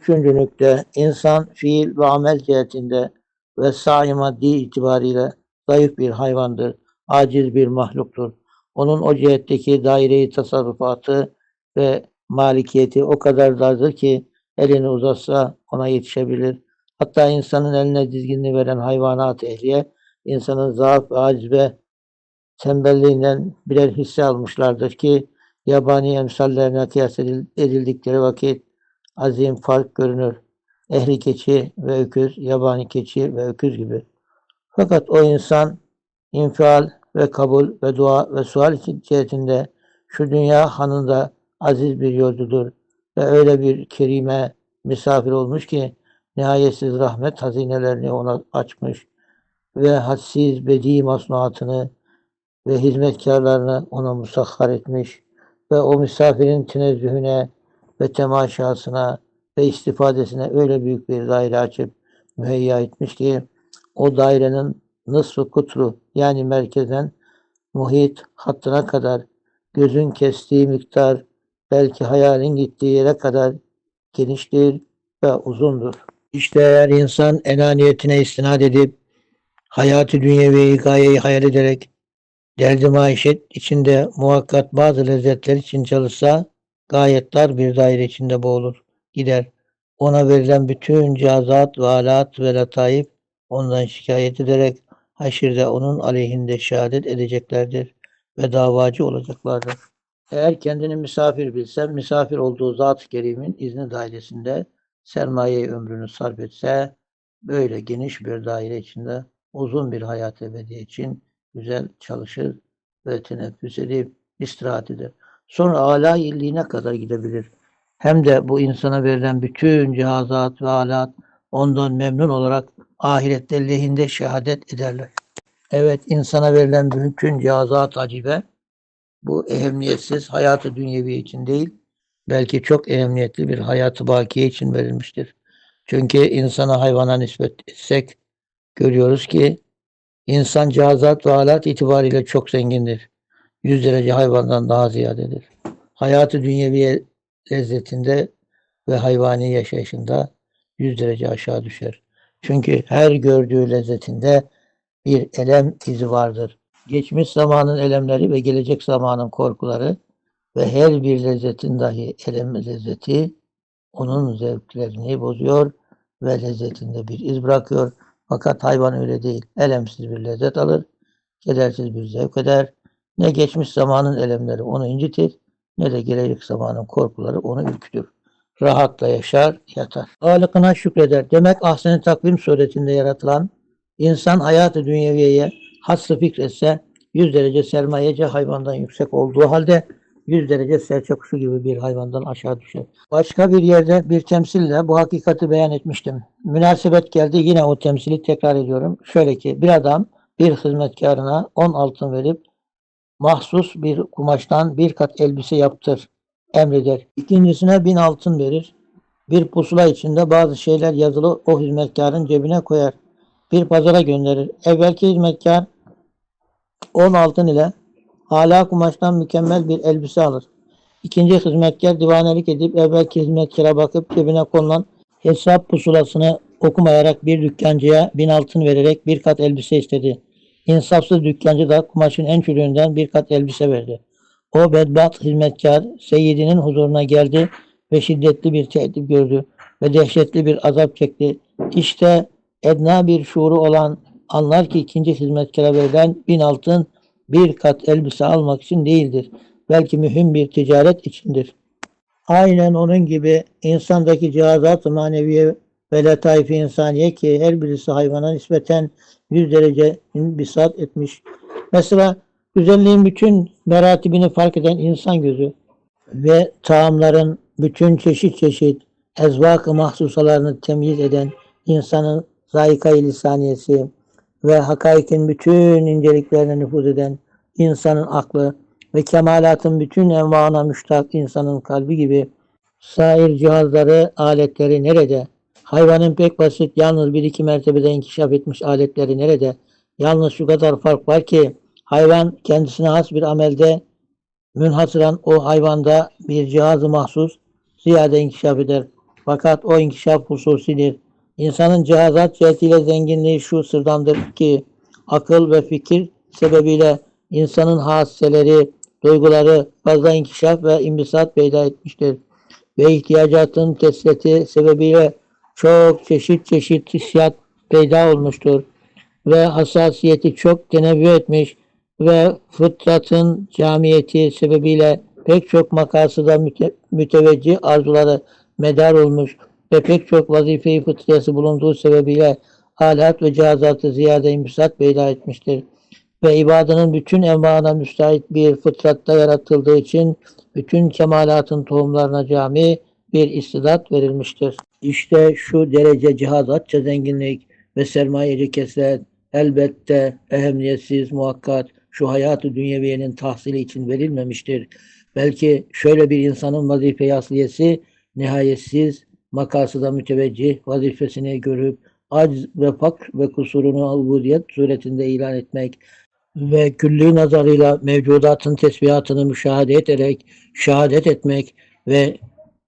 Üçüncü nükte, insan fiil ve amel cihetinde ve sahi maddi itibariyle zayıf bir hayvandır, aciz bir mahluktur. Onun o cihetteki daireyi tasarrufatı ve malikiyeti o kadar dardır ki elini uzatsa ona yetişebilir. Hatta insanın eline dizginini veren hayvanat ehliye, insanın zaaf ve aciz ve tembelliğinden birer hisse almışlardır ki yabani emsallerine kıyas edil- edildikleri vakit azim fark görünür. Ehli keçi ve öküz, yabani keçi ve öküz gibi. Fakat o insan infial ve kabul ve dua ve sual cihetinde şu dünya hanında aziz bir yolcudur ve öyle bir kerime misafir olmuş ki nihayetsiz rahmet hazinelerini ona açmış ve hadsiz bedi masnuatını ve hizmetkarlarını ona musahhar etmiş ve o misafirin tenezzühüne ve temaşasına ve istifadesine öyle büyük bir daire açıp müheyya etmiş ki o dairenin nısfı kutru yani merkezden muhit hattına kadar gözün kestiği miktar belki hayalin gittiği yere kadar geniştir ve uzundur. İşte eğer insan enaniyetine istinad edip hayatı dünyevi gayeyi hayal ederek derdi maişet içinde muhakkat bazı lezzetler için çalışsa gayet dar bir daire içinde boğulur, gider. Ona verilen bütün cihazat ve alat ve lataif ondan şikayet ederek haşirde onun aleyhinde şehadet edeceklerdir ve davacı olacaklardır. Eğer kendini misafir bilse, misafir olduğu Zat-ı Kerim'in izni dairesinde sermaye ömrünü sarf etse, böyle geniş bir daire içinde uzun bir hayat ebedi için güzel çalışır ve teneffüs edip istirahat eder. Sonra âlâ illiğine kadar gidebilir. Hem de bu insana verilen bütün cihazat ve alat ondan memnun olarak ahirette lehinde şehadet ederler. Evet insana verilen bütün cihazat acibe bu ehemmiyetsiz hayatı dünyevi için değil belki çok ehemmiyetli bir hayatı bakiye için verilmiştir. Çünkü insana hayvana nispet etsek görüyoruz ki insan cihazat ve alat itibariyle çok zengindir. Yüz derece hayvandan daha ziyadedir. Hayatı dünyevi lezzetinde ve hayvani yaşayışında yüz derece aşağı düşer. Çünkü her gördüğü lezzetinde bir elem izi vardır. Geçmiş zamanın elemleri ve gelecek zamanın korkuları ve her bir lezzetin dahi elem lezzeti onun zevklerini bozuyor ve lezzetinde bir iz bırakıyor. Fakat hayvan öyle değil. Elemsiz bir lezzet alır, kedersiz bir zevk eder. Ne geçmiş zamanın elemleri onu incitir, ne de gelecek zamanın korkuları onu ürkütür. Rahatla yaşar, yatar. Halıkına şükreder. Demek ahsen takvim suretinde yaratılan insan hayatı dünyeviyeye hasrı fikretse 100 derece sermayece hayvandan yüksek olduğu halde 100 derece serçe kuşu gibi bir hayvandan aşağı düşer. Başka bir yerde bir temsille bu hakikati beyan etmiştim. Münasebet geldi yine o temsili tekrar ediyorum. Şöyle ki bir adam bir hizmetkarına 10 altın verip mahsus bir kumaştan bir kat elbise yaptır emreder. İkincisine bin altın verir. Bir pusula içinde bazı şeyler yazılı o hizmetkarın cebine koyar. Bir pazara gönderir. Evvelki hizmetkar 10 altın ile hala kumaştan mükemmel bir elbise alır. İkinci hizmetkar divanelik edip evvelki hizmetkara bakıp cebine konulan hesap pusulasını okumayarak bir dükkancıya bin altın vererek bir kat elbise istedi. İnsafsız dükkancı da kumaşın en çürüğünden bir kat elbise verdi. O bedbaht hizmetkar seyyidinin huzuruna geldi ve şiddetli bir tehdit gördü ve dehşetli bir azap çekti. İşte edna bir şuuru olan anlar ki ikinci hizmetkara verilen bin altın bir kat elbise almak için değildir. Belki mühim bir ticaret içindir. Aynen onun gibi insandaki cihazat-ı maneviye ve letaif-i insaniye ki her birisi hayvana nispeten 100 derece bisat etmiş. Mesela güzelliğin bütün meratibini fark eden insan gözü ve taamların bütün çeşit çeşit ezvak-ı mahsusalarını temyiz eden insanın zayika-i lisaniyesi ve hakaikin bütün inceliklerine nüfuz eden insanın aklı ve kemalatın bütün envaına müştak insanın kalbi gibi sair cihazları, aletleri nerede? Hayvanın pek basit yalnız bir iki mertebede inkişaf etmiş aletleri nerede? Yalnız şu kadar fark var ki hayvan kendisine has bir amelde münhasıran o hayvanda bir cihazı mahsus ziyade inkişaf eder. Fakat o inkişaf hususidir. İnsanın cihazat cihetiyle zenginliği şu sırdandır ki akıl ve fikir sebebiyle insanın hasseleri, duyguları fazla inkişaf ve imbisat peyda etmiştir. Ve ihtiyacatın kesreti sebebiyle çok çeşit çeşit hissiyat peyda olmuştur. Ve hassasiyeti çok tenevvü etmiş ve fıtratın camiyeti sebebiyle pek çok makasıda müte, müteveccih arzuları medar olmuş ve pek çok vazife-i fıtriyası bulunduğu sebebiyle alat ve cihazatı ziyade imbisat peyda etmiştir. Ve ibadanın bütün envana müstahit bir fıtratta yaratıldığı için bütün kemalatın tohumlarına cami bir istidat verilmiştir. İşte şu derece cihazatça zenginlik ve sermayeci kesret elbette ehemmiyetsiz muhakkat şu hayatı dünyeviyenin tahsili için verilmemiştir. Belki şöyle bir insanın vazife-i asliyesi nihayetsiz makasıda müteveccih vazifesini görüp acz ve fakr ve kusurunu ubudiyet suretinde ilan etmek ve külli nazarıyla mevcudatın tesbihatını müşahede ederek şehadet etmek ve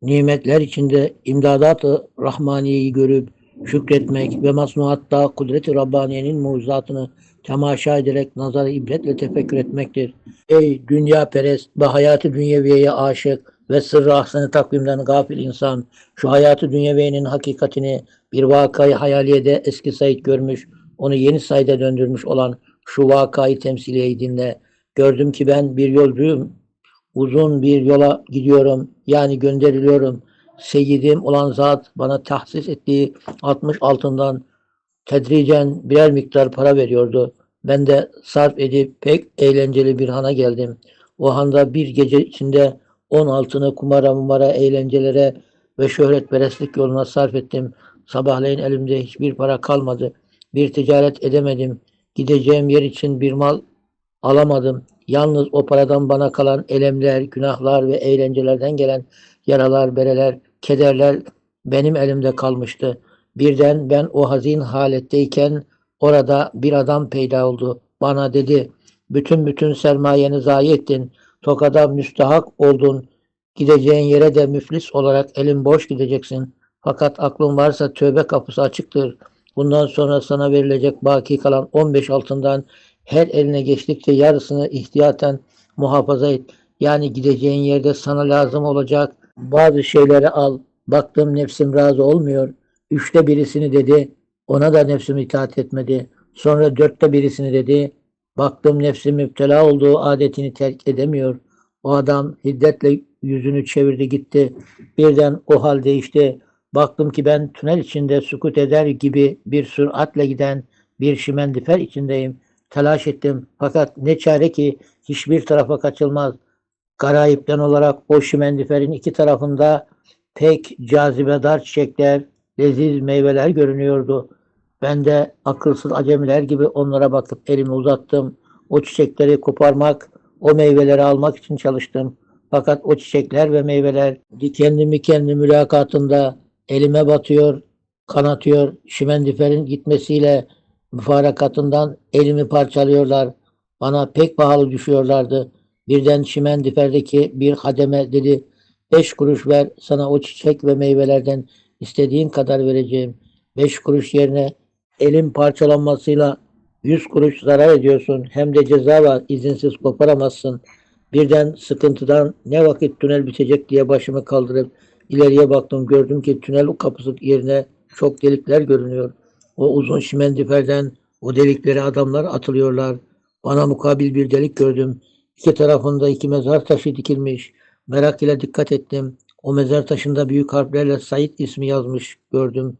nimetler içinde imdadat-ı Rahmaniye'yi görüp şükretmek ve masnuatta kudret-i Rabbaniye'nin mucizatını temaşa ederek nazar ibretle tefekkür etmektir. Ey dünya perest ve hayatı dünyeviyeye aşık ve sırrı ahsen takvimden gafil insan, şu hayatı dünyeviyenin hakikatini bir vakayı hayaliyede eski Said görmüş, onu yeni Said'e döndürmüş olan şu vakayı temsiliyeyi dinle. Gördüm ki ben bir yolcuyum. Uzun bir yola gidiyorum. Yani gönderiliyorum. Seyyidim olan zat bana tahsis ettiği 60 altından tedricen birer miktar para veriyordu. Ben de sarf edip pek eğlenceli bir hana geldim. O handa bir gece içinde 10 altını kumara mumara eğlencelere ve şöhretperestlik yoluna sarf ettim. Sabahleyin elimde hiçbir para kalmadı. Bir ticaret edemedim. Gideceğim yer için bir mal alamadım. Yalnız o paradan bana kalan elemler, günahlar ve eğlencelerden gelen yaralar, bereler, kederler benim elimde kalmıştı. Birden ben o hazin haletteyken orada bir adam peyda oldu. Bana dedi, bütün bütün sermayeni zayi ettin. Tokada müstahak oldun. Gideceğin yere de müflis olarak elin boş gideceksin. Fakat aklın varsa tövbe kapısı açıktır. Bundan sonra sana verilecek baki kalan 15 altından her eline geçtikçe yarısını ihtiyaten muhafaza et. Yani gideceğin yerde sana lazım olacak bazı şeyleri al. Baktım nefsim razı olmuyor. Üçte birisini dedi. Ona da nefsim itaat etmedi. Sonra dörtte birisini dedi. Baktım nefsim müptela olduğu adetini terk edemiyor. O adam hiddetle yüzünü çevirdi gitti. Birden o hal değişti. Baktım ki ben tünel içinde sukut eder gibi bir süratle giden bir şimendifer içindeyim. Telaş ettim. Fakat ne çare ki hiçbir tarafa kaçılmaz. Garayipten olarak o şimendiferin iki tarafında pek cazibedar çiçekler, leziz meyveler görünüyordu. Ben de akılsız acemiler gibi onlara bakıp elimi uzattım. O çiçekleri koparmak, o meyveleri almak için çalıştım. Fakat o çiçekler ve meyveler dikenli mikenli mülakatında elime batıyor, kanatıyor. Şimendiferin gitmesiyle müfarakatından elimi parçalıyorlar. Bana pek pahalı düşüyorlardı. Birden Şimendiferdeki bir hademe dedi, beş kuruş ver sana o çiçek ve meyvelerden istediğin kadar vereceğim. Beş kuruş yerine elim parçalanmasıyla yüz kuruş zarar ediyorsun. Hem de ceza var, izinsiz koparamazsın. Birden sıkıntıdan ne vakit tünel bitecek diye başımı kaldırıp ileriye baktım. Gördüm ki tünel kapısı yerine çok delikler görünüyor. O uzun şimendiferden o deliklere adamlar atılıyorlar. Bana mukabil bir delik gördüm. İki tarafında iki mezar taşı dikilmiş. Merak ile dikkat ettim. O mezar taşında büyük harflerle Said ismi yazmış gördüm.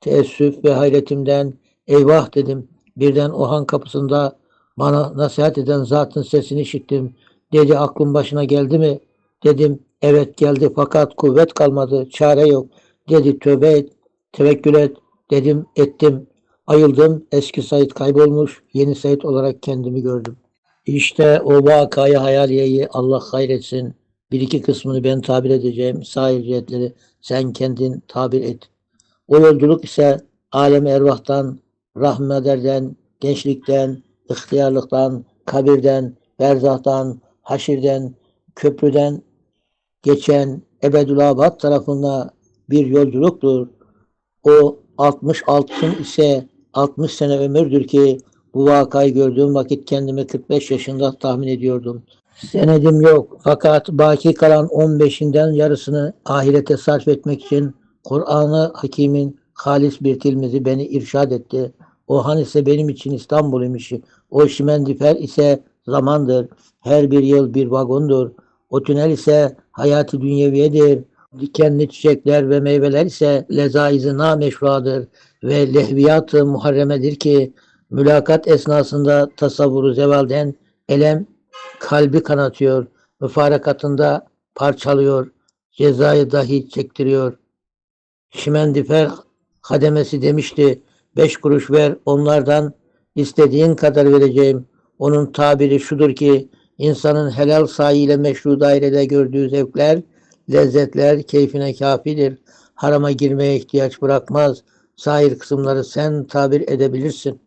Teessüf ve hayretimden eyvah dedim. Birden o han kapısında bana nasihat eden zatın sesini işittim. Dedi aklın başına geldi mi? Dedim evet geldi fakat kuvvet kalmadı. Çare yok. Dedi tövbe et. Tevekkül et. Dedim ettim. Ayıldım. Eski Said kaybolmuş. Yeni Said olarak kendimi gördüm. İşte o vakayı hayaliyeyi Allah hayretsin. Bir iki kısmını ben tabir edeceğim. Sahil cihetleri sen kendin tabir et. O yolculuk ise alem ervahtan, rahmederden, gençlikten, ihtiyarlıktan, kabirden, berzahtan, haşirden, köprüden geçen Ebedülabad tarafına bir yolculuktur. O 60 altın ise 60 sene ömürdür ki bu vakayı gördüğüm vakit kendimi 45 yaşında tahmin ediyordum. Senedim yok fakat baki kalan 15'inden yarısını ahirete sarf etmek için Kur'an-ı Hakim'in halis bir tilmizi beni irşad etti. O han ise benim için İstanbul imiş. O şimendifer ise zamandır. Her bir yıl bir vagondur. O tünel ise hayatı dünyeviyedir. Dikenli çiçekler ve meyveler ise lezaiz-i nameşruadır ve lehviyat-ı muharremedir ki mülakat esnasında tasavvuru zevalden elem kalbi kanatıyor, müfarakatında parçalıyor, cezayı dahi çektiriyor. Şimendifer hademesi demişti, beş kuruş ver onlardan istediğin kadar vereceğim. Onun tabiri şudur ki, insanın helal sahiyle meşru dairede gördüğü zevkler, lezzetler keyfine kafidir. Harama girmeye ihtiyaç bırakmaz. Sahir kısımları sen tabir edebilirsin.